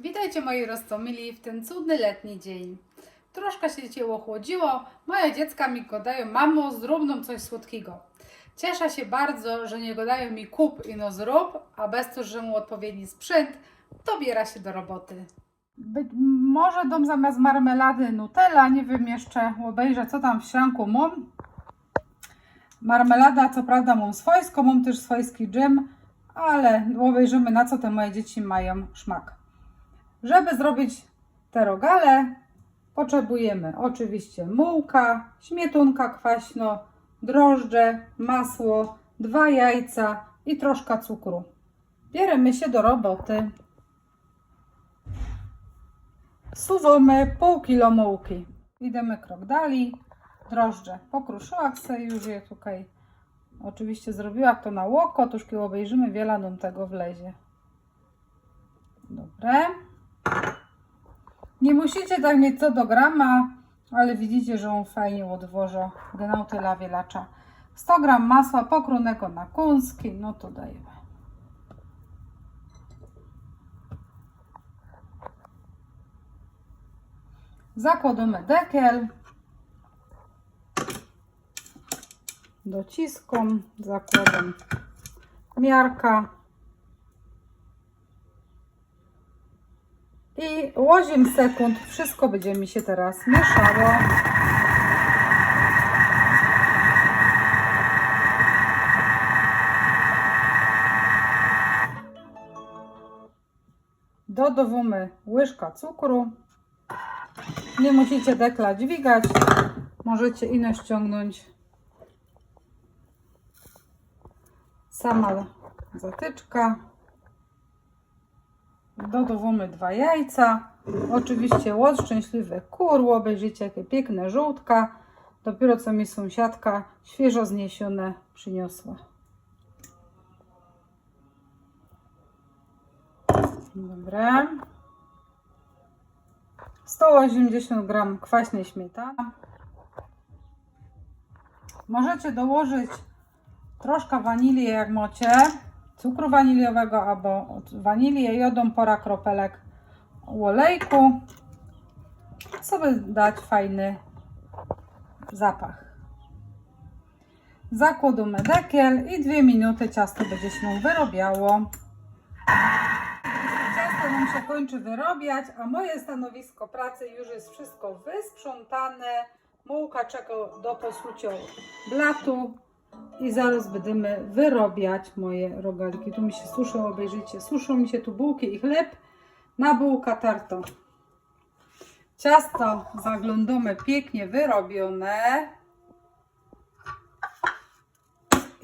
Witajcie moi roztomili w ten cudny letni dzień. Troszkę się dzisiaj ochłodziło, moje dziecka mi gadają, mamo zrób nam coś słodkiego. Cieszę się bardzo, że nie gadają mi kup i no zrób, a bez to, że mu odpowiedni sprzęt, dobiera się do roboty. Być może dom zamiast marmelady Nutella, nie wiem jeszcze, obejrzę co tam w śranku mam. Marmelada, co prawda mam swojską, mam też swojski dżem, ale obejrzymy na co te moje dzieci mają szmak. Żeby zrobić te rogale, potrzebujemy oczywiście mułka, śmietunka kwaśno, drożdże, masło, dwa jajca i troszkę cukru. Bierzemy się do roboty. Suwamy pół kilo mułki. Idziemy krok dalej. Drożdże. Pokruszyłam sobie już je tutaj. Oczywiście zrobiła to na łoko, tuż kiedy obejrzymy, wiele nam tego wlezie. Dobre. Nie musicie tak mieć co do grama, ale widzicie, że on fajnie odwoża genau tyle wielacza. 100 gram masła pokrojonego na kąski, no to dajemy. Zakładamy dekiel. Dociskom, zakładam miarka. I 8 sekund wszystko będzie mi się teraz mieszało. Dodawamy łyżka cukru. Nie musicie dekla dźwigać. Możecie ino ściągnąć sama zatyczka. Dodawamy dwa jajca. Oczywiście łód szczęśliwy kur. Obejrzyjcie jakie piękne żółtka. Dopiero co mi sąsiadka świeżo zniesione przyniosła. Dobra. 180 gram kwaśnej śmietany. Możecie dołożyć troszkę wanilii jak mocie, cukru waniliowego albo wanilię jodą pora kropelek olejku. Sobie dać fajny zapach. Zakładamy dekiel i dwie minuty ciasto będzie się wyrobiało. Ciasto nam się kończy wyrobiać, a moje stanowisko pracy już jest wszystko wysprzątane. Mułka czeka do posłucia blatu i zaraz będziemy wyrobiać moje rogaliki. Tu mi się suszą, obejrzyjcie, suszą mi się tu bułki i chleb na bułka tarto. Ciasto zaglądamy pięknie wyrobione.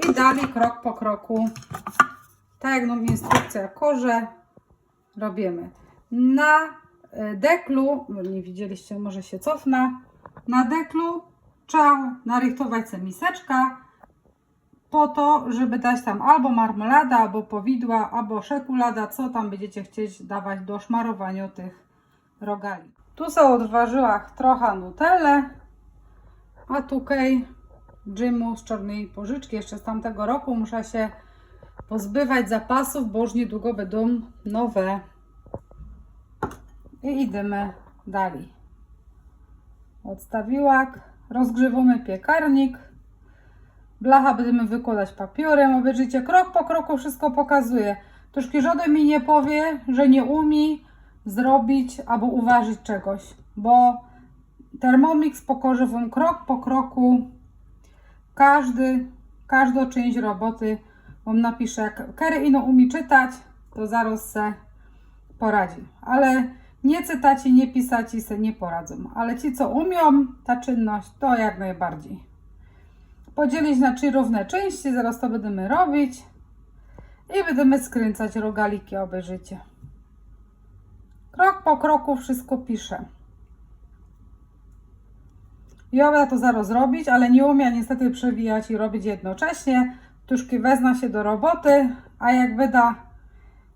I dalej krok po kroku, tak jak nam instrukcja korze, robimy. Na e, deklu, nie widzieliście, może się cofnę, na deklu trzeba narychtować sobie miseczka po to, żeby dać tam albo marmelada, albo powidła, albo szekulada, co tam będziecie chcieć dawać do szmarowania tych rogali. Tu są odważyła trochę nutelle, a tutaj dżimu z czarnej pożyczki, jeszcze z tamtego roku. Muszę się pozbywać zapasów, bo już niedługo będą nowe. I idziemy dalej. Odstawiłak, rozgrzewamy piekarnik. Blacha będziemy wykładać papierem. Obejrzyjcie, krok po kroku wszystko pokazuje. Troszkę żaden mi nie powie, że nie umie zrobić albo uważać czegoś, bo Thermomix pokaże Wam krok po kroku każdy, każdą część roboty Wam napisze. Jak Kerry ino umie czytać, to zaraz se poradzi. Ale nie cytaci, nie pisaci se nie poradzą. Ale ci, co umią, ta czynność, to jak najbardziej. Podzielić na trzy równe części, zaraz to będziemy robić. I będziemy skręcać rogaliki, obejrzycie. Krok po kroku wszystko piszę. Ja to zaraz robić, ale nie umiem niestety przewijać i robić jednocześnie. Tużki wezna się do roboty, a jak wyda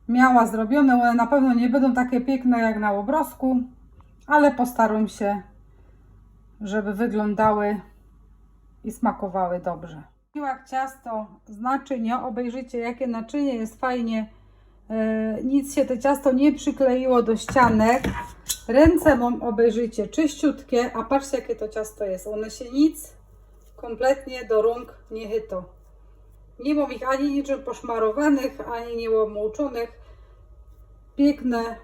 miała zrobione, one na pewno nie będą takie piękne jak na obrozku, ale postaram się, żeby wyglądały i smakowały dobrze. Jak ciasto z naczynia, obejrzyjcie jakie naczynie jest fajnie E, nic się to ciasto nie przykleiło do ścianek. Ręce mam, obejrzyjcie, czyściutkie, a patrzcie jakie to ciasto jest. One się nic kompletnie do rąk nie chyto. Nie mam ich ani niczym poszmarowanych, ani niełomouczonych. Piękne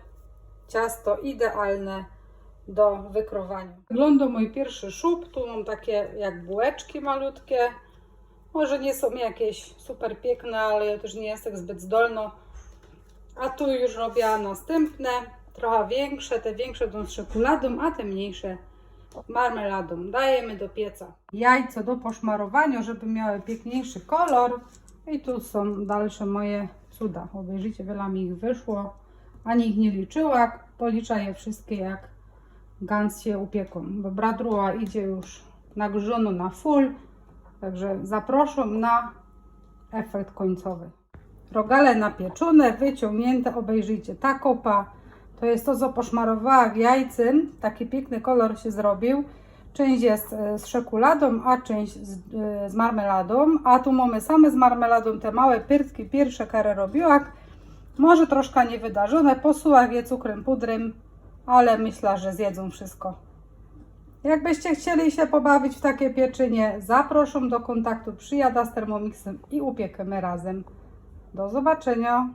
ciasto, idealne do wykrowania. Wygląda mój pierwszy szub. Tu mam takie jak bułeczki malutkie. Może nie są jakieś super piękne, ale ja też nie jestem zbyt zdolna. A tu już robię następne, trochę większe. Te większe będą z a te mniejsze marmeladą. Dajemy do pieca. Jajco do poszmarowania, żeby miały piękniejszy kolor. I tu są dalsze moje cuda. Obejrzyjcie, wiele mi ich wyszło. Ani ich nie liczyła. Policzę je wszystkie jak gans się upieką. Bo bradruła idzie już nagrzano na full. Także zapraszam na efekt końcowy. Rogale napieczone, wyciągnięte, obejrzyjcie. Ta kopa to jest to, co poszmarowała jajcem. Taki piękny kolor się zrobił. Część jest e, z czekoladą, a część z, e, z marmeladą. A tu mamy same z marmeladą te małe pyrtki, pierwsze karę robiłam. Może troszkę niewydarzone, posułach je cukrem, pudrem, ale myślę, że zjedzą wszystko. Jakbyście chcieli się pobawić w takie pieczynie, zapraszam do kontaktu. Przyjada z Thermomixem i upiekemy razem. Do zobaczenia.